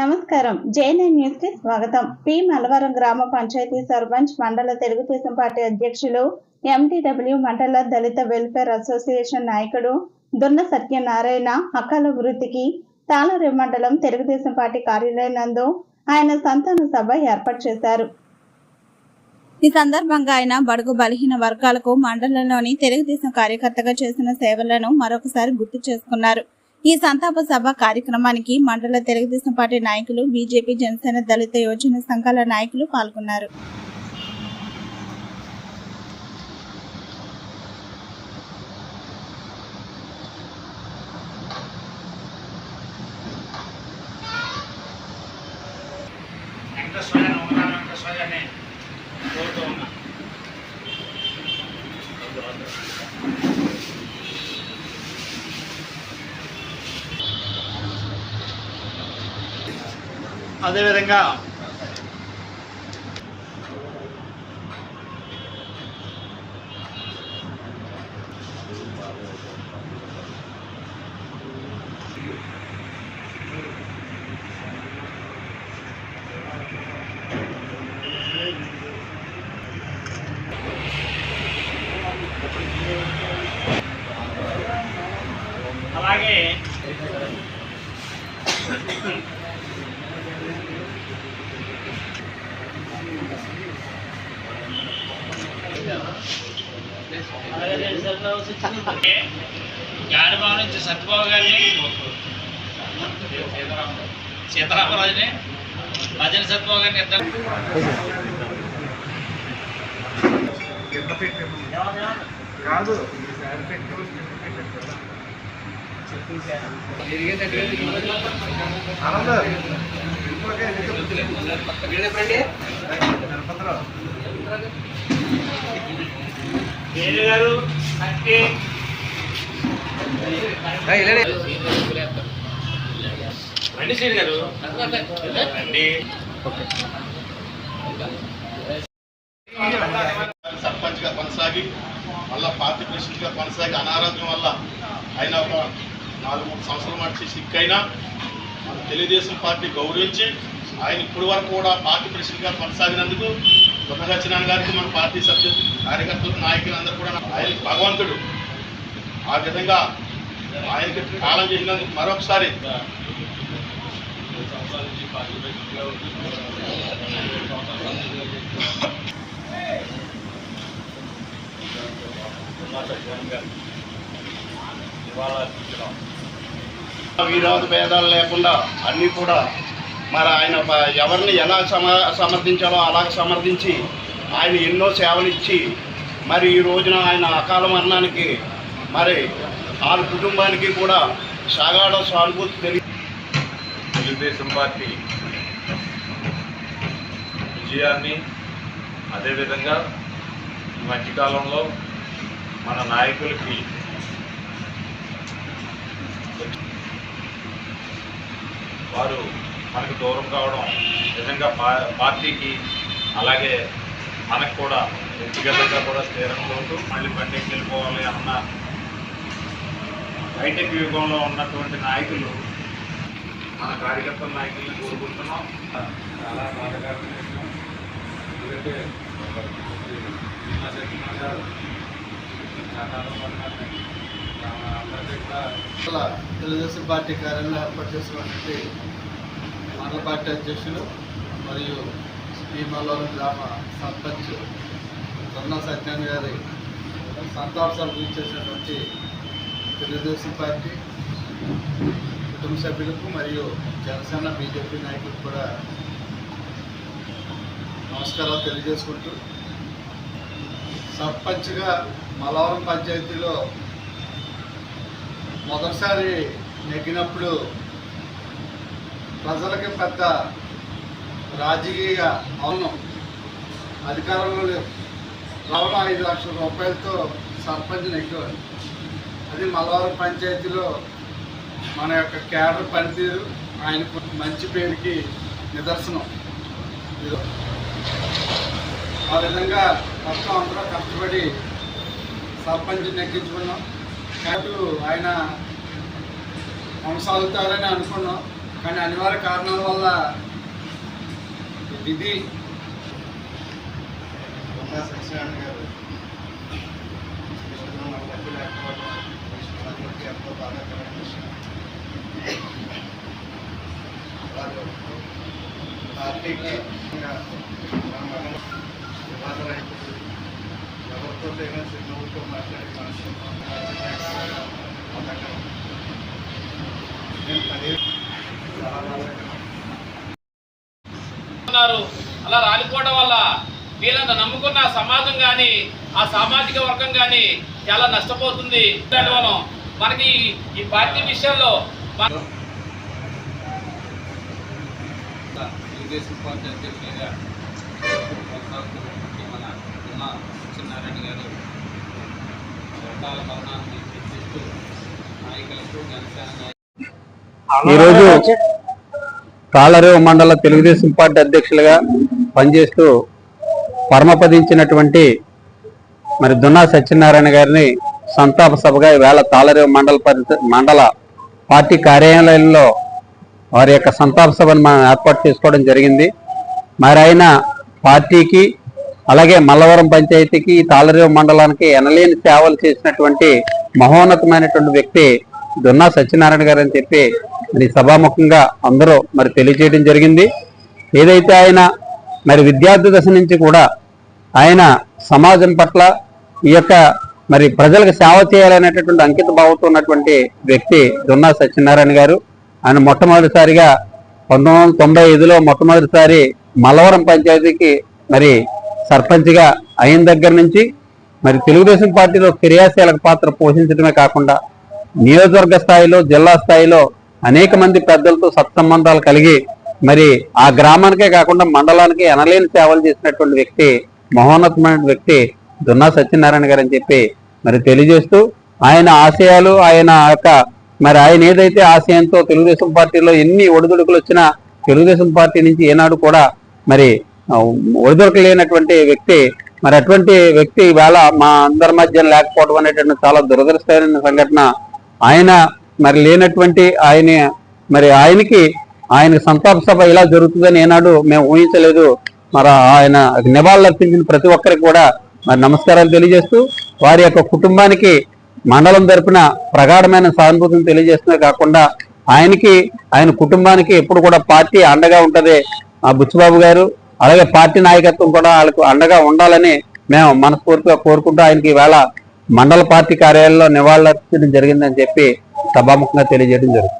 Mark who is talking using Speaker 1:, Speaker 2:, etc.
Speaker 1: నమస్కారం. జేఎన్ఎన్ న్యూస్కి స్వాగతం. పి. మలవరం గ్రామ పంచాయతీ సర్పంచ్ మండల తెలుగుదేశం పార్టీ అధ్యక్షులు ఎంటీడబ్ల్యూ మండల దళిత వెల్ఫేర్ అసోసియేషన్ నాయకుడు దున్న సత్యనారాయణ అకాల వృత్తికి తాళరేవు మండలం తెలుగుదేశం పార్టీ కార్యాలయం నందు ఆయన సంతాన సభ ఏర్పాటు చేశారు. ఈ సందర్భంగా ఆయన బడుగు బలహీన వర్గాలకు మండలంలోని తెలుగుదేశం కార్యకర్తగా చేసిన సేవలను మరొకసారి గుర్తు చేసుకున్నారు. ఈ సంతాప సభ కార్యక్రమానికి మండల తెలుగుదేశం పార్టీ నాయకులు బీజేపీ జనసేన దళిత యోజన సంఘాల నాయకులు పాల్గొన్నారు.
Speaker 2: కోరుతూ ఉన్నా. అదేవిధంగా అలాగే గాడిబాబు నుంచి సత్యబాబు గారిని సీతారామరాజుని భజన సత్యబాబు గారిని ఇద్దరు
Speaker 3: కాదు ఆనంద్
Speaker 2: గారు రండి శ్రీని గారు. రండి.
Speaker 4: సర్పంచ్గా కొనసాగి మళ్ళా పార్టీ ప్రెసిడెంట్గా కొనసాగి అనారోగ్యం వల్ల ఆయన ఒక నాలుగు మూడు సంవత్సరాల మట్టి సిక్ అయినా మన తెలుగుదేశం పార్టీ గౌరవించి ఆయన ఇప్పటి వరకు కూడా పార్టీ ప్రెసిడెంట్గా కొనసాగినందుకు గారికి మన పార్టీ సభ్యులు కార్యకర్తలు నాయకులు అందరూ కూడా ఆయన భగవంతుడు. ఆ విధంగా ఆయనకి కాలం చేసినందుకు మరొకసారి విరోధ భేదాలు లేకుండా అన్నీ కూడా మరి ఆయన ఎవరిని ఎలా సమ సమర్థించాలో అలా సమర్థించి ఆయన ఎన్నో సేవలు ఇచ్చి మరి ఈ రోజున ఆయన అకాల మరణానికి మరి వాళ్ళ కుటుంబానికి కూడా సాగాడ సానుభూతి తెలియ
Speaker 5: తెలుగుదేశం పార్టీ విజయాన్ని అదేవిధంగా ఈ మధ్యకాలంలో మన నాయకులకి వారు మనకు దూరం కావడం నిజంగా పార్టీకి అలాగే మనకు కూడా వ్యక్తిగతంగా కూడా తీరంతో మళ్ళీ బండికి వెళ్ళిపోవాలి అన్న హైటెక్ యుగంలో ఉన్నటువంటి నాయకులు మన కార్యకర్తల నాయకుల్ని కోరుకుంటున్నాం. చాలా బాధకరం ఎందుకంటే
Speaker 3: తెలుగుదేశం పార్టీ కార్యాలయంలో ఏర్పాటు చేసినటువంటి మండల పార్టీ అధ్యక్షులు మరియు శ్రీమల్లవరం గ్రామ సర్పంచ్ సన్నా సత్యాన్ గారి సంతాప సభ చేసినటువంటి తెలుగుదేశం పార్టీ కుటుంబ సభ్యులకు మరియు జనసేన బీజేపీ నాయకులకు కూడా నమస్కారాలు తెలియజేసుకుంటూ సర్పంచ్గా మలవరం పంచాయతీలో మొదటిసారి నెగ్గినప్పుడు ప్రజలకి పెద్ద రాజకీయ అవును. అధికారంలో లేవు. కేవలం ఐదు లక్షల రూపాయలతో సర్పంచ్ నెగ్గాడు అది మలవారం పంచాయతీలో మన యొక్క కేడర్ పనితీరు ఆయనకు మంచి పేరుకి నిదర్శనం. ఆ విధంగా మొత్తం అందరూ కష్టపడి సర్పంచ్ నెగ్గించుకున్నాం కాబట్టి ఆయన కొనసాగుతారని అనుకున్నాం. కానీ అనివార్య కారణాల వల్ల విధి
Speaker 6: సత్యనారాయణ గారు విష్ణువు మన మధ్య లేకపోవడం విష్ణువుకి ఎంతో బాధాకరమైన విషయం వారు పార్టీకి ఇంకా బ్రహ్మాండం వివాదరహితుడు ఎవరితో అయినా చిరునవ్వుతో మాట్లాడే మనిషి బాధాకరం నేను పదే చాలా బాధాకరం
Speaker 7: ఉన్నారు. అలా రాలిపోవడం వల్ల వీళ్ళని నమ్ముకున్న సమాజం కానీ ఆ సామాజిక వర్గం కానీ చాలా నష్టపోతుంది. మనం మనకి ఈ పార్టీ విషయంలో
Speaker 8: తెలుగుదేశం పార్టీ అధ్యక్షులుగా మన ఉన్న సత్యనారాయణ గారు భవనాన్ని చర్చిస్తూ నాయకులకు జనసేన
Speaker 9: ఈరోజు తాళరేవు మండల తెలుగుదేశం పార్టీ అధ్యక్షులుగా పనిచేస్తూ పరమపదించినటువంటి మరి దున్నా సత్యనారాయణ గారిని సంతాప సభగా ఈవేళ తాళరేవు మండల మండల పార్టీ కార్యాలయంలో వారి యొక్క సంతాప సభను మనం ఏర్పాటు చేసుకోవడం జరిగింది. మరి ఆయన పార్టీకి అలాగే మల్లవరం పంచాయతీకి తాళరేవు మండలానికి ఎనలేని సేవలు చేసినటువంటి మహోన్నతమైనటువంటి వ్యక్తి దున్నా సత్యనారాయణ గారు అని చెప్పి మరి సభాముఖంగా అందరూ మరి తెలియజేయడం జరిగింది. ఏదైతే ఆయన మరి విద్యార్థి దశ నుంచి కూడా ఆయన సమాజం పట్ల ఈ యొక్క మరి ప్రజలకు సేవ చేయాలనేటటువంటి అంకిత భావంతో ఉన్నటువంటి వ్యక్తి దున్నా సత్యనారాయణ గారు. ఆయన మొట్టమొదటిసారిగా పంతొమ్మిది వందల తొంభై ఐదులో మొట్టమొదటిసారి మలవరం పంచాయతీకి మరి సర్పంచ్గా అయిన దగ్గర నుంచి మరి తెలుగుదేశం పార్టీలో క్రియాశీలక పాత్ర పోషించడమే కాకుండా నియోజకవర్గ స్థాయిలో జిల్లా స్థాయిలో అనేక మంది పెద్దలతో సత్సంబంధాలు కలిగి మరి ఆ గ్రామానికే కాకుండా మండలానికి ఎనలేని సేవలు చేసినటువంటి వ్యక్తి మహోన్నతమైన వ్యక్తి దున్నా సత్యనారాయణ గారు అని చెప్పి మరి తెలియజేస్తూ ఆయన ఆశయాలు ఆయన యొక్క మరి ఆయన ఏదైతే ఆశయంతో తెలుగుదేశం పార్టీలో ఎన్ని ఒడిదుడుకులు వచ్చినా తెలుగుదేశం పార్టీ నుంచి ఏనాడు కూడా మరి ఆ, వ్యక్తి మరి అటువంటి వ్యక్తి ఇవాళ మా అందరి మధ్య లేకపోవడం అనేటువంటి చాలా దురదృష్టమైన సంఘటన. ఆయన మరి లేనటువంటి ఆయన మరి ఆయనకి ఆయన సంతాప సభ ఇలా జరుగుతుందని ఏనాడు మేము ఊహించలేదు. మరి ఆయన నివాళులర్పించిన ప్రతి ఒక్కరికి కూడా మరి నమస్కారాలు తెలియజేస్తూ వారి యొక్క కుటుంబానికి మండలం తరపున ప్రగాఢమైన సానుభూతిని తెలియజేస్తున్నా కాకుండా ఆయనకి ఆయన కుటుంబానికి ఎప్పుడు కూడా పార్టీ అండగా ఉంటుంది. ఆ బుచ్చిబాబు గారు అలాగే పార్టీ నాయకత్వం కూడా వాళ్ళకు అండగా ఉండాలని మేము మనస్ఫూర్తిగా కోరుకుంటూ ఆయనకి ఈవేళ మండల పార్టీ కార్యాలయంలో నివాళులర్పించడం జరిగిందని చెప్పి సభాముఖంగా తెలియజేయడం జరుగుతుంది.